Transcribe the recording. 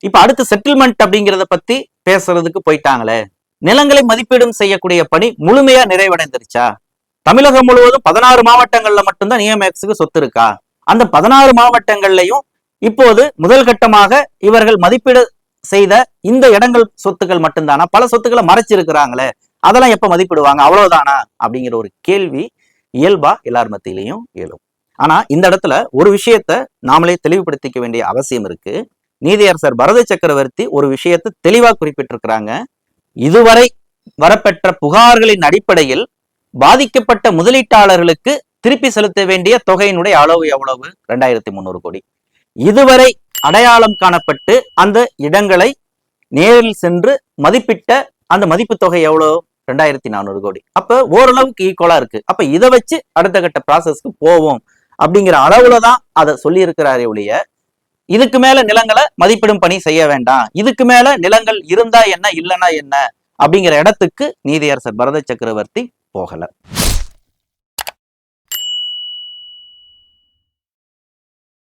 இப்ப அடுத்து செட்டில்மெண்ட் அப்படிங்கறத பத்தி பேசுறதுக்கு போயிட்டாங்களே. நிலங்களை மதிப்பீடும் செய்யக்கூடிய பணி முழுமையா நிறைவடைந்துருச்சா? தமிழகம் முழுவதும் பதினாறு மாவட்டங்கள்ல மட்டும்தான் நியமேக்ஸுக்கு சொத்து இருக்கா? அந்த பதினாறு மாவட்டங்கள்லையும் இப்போது முதல் கட்டமாக இவர்கள் மதிப்பீடு செய்த இந்த இடங்கள் சொத்துக்கள் மட்டும்தானா? பல சொத்துக்களை மறைச்சிருக்கிறாங்களே. அதெல்லாம் எப்ப மதிப்பிடுவாங்க? அவ்வளவுதானா? அப்படிங்கிற ஒரு கேள்வி இயல்பா எல்லார் மத்தியிலையும் எழும். ஆனா இந்த இடத்துல ஒரு விஷயத்த நாமளே தெளிவுபடுத்திக்க வேண்டிய அவசியம் இருக்கு. நீதியரசர் பரத சக்கரவர்த்தி ஒரு விஷயத்தை தெளிவா குறிப்பிட்டிருக்கிறாங்க. இதுவரை வரப்பெற்ற புகார்களின் அடிப்படையில் பாதிக்கப்பட்ட முதலீட்டாளர்களுக்கு திருப்பி செலுத்த வேண்டிய தொகையினுடைய அளவு எவ்வளவு? ரெண்டாயிரத்தி முந்நூறு கோடி. இதுவரை அடையாளம் காணப்பட்டு அந்த இடங்களை நேரில் சென்று மதிப்பிட்ட அந்த மதிப்பு தொகை எவ்வளவு? ரெண்டாயிரத்தி நானூறு கோடி. அப்ப ஓரளவுக்கு ஈக்குவலா இருக்கு. அப்ப இதை வச்சு அடுத்த கட்ட ப்ராசஸ்க்கு போவோம். அப்படிங்கிற அளவுல தான் அதை சொல்லி இருக்கிறாரே ஒழிய இதுக்கு மேல நிலங்களை மதிப்பிடும் பணி செய்ய வேண்டாம். இதுக்கு மேல நிலங்கள் இருந்தா என்ன இல்லைன்னா என்ன? அப்படிங்கிற இடத்துக்கு நீதியரசர் பரத சக்கரவர்த்தி போகல.